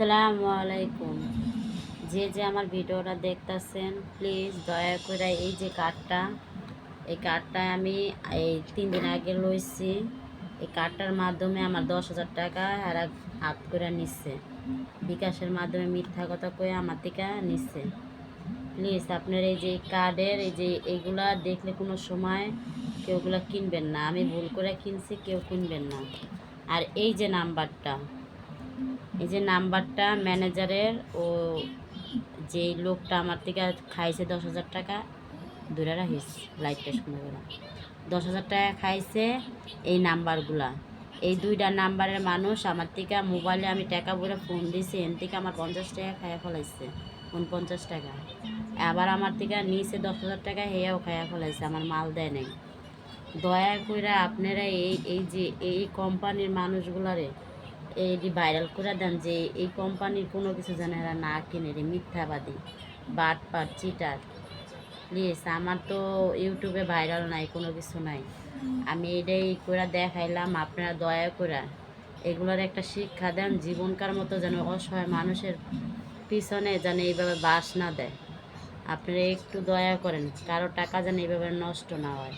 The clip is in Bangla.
আসসালামু আলাইকুম। যে যে আমার ভিডিওটা দেখতেছেন, প্লিজ দয়া করে এই যে কার্ডটা এই কার্ডটা আমি এই তিন দিন আগে লইছি। এই কার্ডটার মাধ্যমে আমার দশ হাজার টাকা এরা হাত করে নিচ্ছে বিকাশের মাধ্যমে মিথ্যা কথা কয়ে আমার থেকে নিচ্ছে প্লিজ আপনার এই যে কার্ডের এই যে এইগুলা দেখলে কোনো সময় কেউ ওগুলো কিনবেন না। আমি ভুল করে কিনছি, কেউ কিনবেন না। আর এই যে নাম্বারটা এই যে নাম্বারটা ম্যানেজারের, ও যে লোকটা আমার থেকে খাইছে দশ হাজার টাকা, দূরে রাখিস, লাইটটা শুনে গেলাম দশ হাজার টাকা খাইছে এই নাম্বারগুলা। এই দুইটা নাম্বারের মানুষ আমার থেকে মোবাইলে আমি টাকা বলে ফোন দিছি, এন থেকে আমার পঞ্চাশ টাকা খাইয়া ফেলাইছে, উনপঞ্চাশ টাকা। আবার আমার থেকে নিচে দশ হাজার টাকা, হেয়াও খাইয়া ফেলাইছে, আমার মাল দেয় নাই। দয়া করে আপনারা এই এই যে এই কোম্পানির মানুষগুলারে এইটি ভাইরাল করে দেন যে এই কোম্পানির কোনো কিছু যেন এরা না কিনে রে মিথ্যাবাদী, বাট পাট, চিটার। প্লিজ আমার তো ইউটিউবে ভাইরাল নাই, কোনো কিছু নাই। আমি এটাই করে দেখাইলাম, আপনারা দয়া করে এগুলোর একটা শিক্ষা দেন, জীবনকার মতো যেন অসহায় মানুষের পিছনে যেন এইভাবে বাস না দেয়। আপনারা একটু দয়া করেন, কারও টাকা যেন এইভাবে নষ্ট না হয়।